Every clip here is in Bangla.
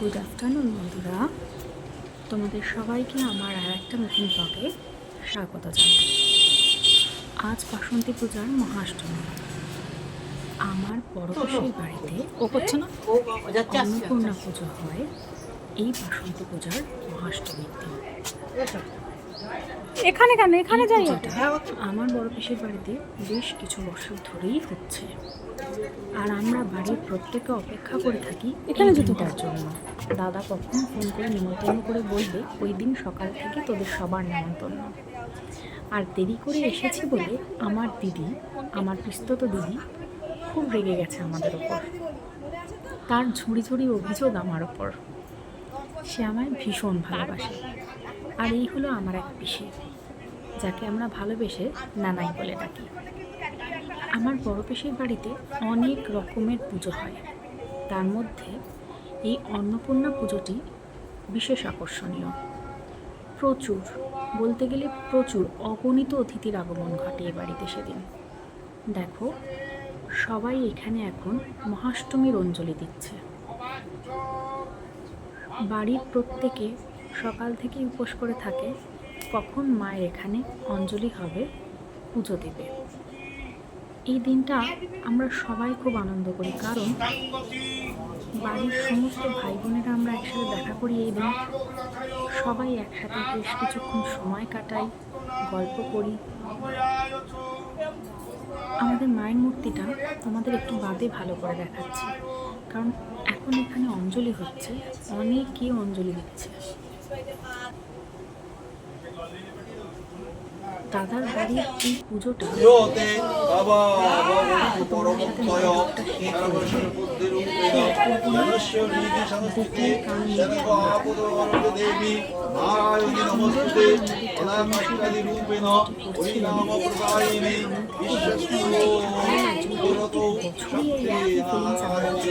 গুড আফটারনুন বন্ধুরা। তোমাদের সবাইকে আমার আর একটা নতুন ব্লগে স্বাগত জানাই। আজ বাসন্তী পূজার মহাষ্টমী। আমার বড় পিসির বাড়িতে ও করছে না? অন্নপূর্ণা পুজো হয় এই বাসন্তী পূজার মহাষ্টমীর দিন। এখানে কেন? এখানে যাই আমার বড় পিসির বাড়িতে বেশ কিছু বছর ধরেই হচ্ছে। আর আমরা বাড়ির প্রত্যেকে অপেক্ষা করে থাকি এখানে দিনটার জন্য। দাদা কখন ফোন করে নিমন্ত্রণ করে বলবে ওই দিন সকাল থেকে তোদের সবার নেমন্তন্ন আর দেরি করে এসেছি বলে আমার দিদি আমার পিস্তত দিদি খুব রেগে গেছে আমাদের ওপর তার ঝুড়ি ঝুড়ি অভিযোগ আমার ওপর সে আমায় ভীষণ ভালোবাসে। আর এই হলো আমার এক পিসি, যাকে আমরা ভালোবেসে নানাই বলে ডাকি। আমার বড় পিসির বাড়িতে অনেক রকমের পুজো হয়। তার মধ্যে এই অন্নপূর্ণা পুজোটি বিশেষ আকর্ষণীয়। প্রচুর, বলতে গেলে প্রচুর অগণিত অতিথির আগমন ঘটে এ বাড়িতে সেদিন। দেখো, সবাই এখানে এখন মহাষ্টমীর অঞ্জলি দিচ্ছে। বাড়ির প্রত্যেকে সকাল থেকেই উপোস করে থাকে, কখন মায়ের এখানে অঞ্জলি হবে, পুজো দেবে। এই দিনটা আমরা সবাই খুব আনন্দ করি, কারণ বাড়ির সমস্ত ভাই বোনেরা আমরা একসাথে দেখা করি এই দিন। সবাই একসাথে বেশ কিছুক্ষণ সময় কাটাই, গল্প করি। আমাদের মায়ের মূর্তিটা তোমাদের একটু বাদে ভালো করে দেখাচ্ছি, কারণ এখন এখানে অঞ্জলি হচ্ছে, অনেকেই অঞ্জলি দিচ্ছে। দাদার বাড়ির এই পুজোটা 요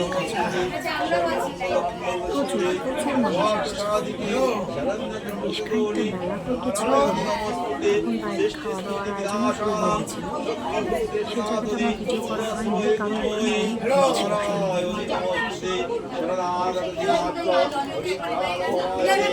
কাজ করে প্রচুর প্রচুর মানুষ আসছে বেশ খানিকটা বেলা হয়ে গেছিল এখন বাইরে খাওয়া দাওয়ার আয়োজন শুরু হয়ে গেছিল সেজন্য তোমার ভিডিও করা হয়নি কারণ ওখানে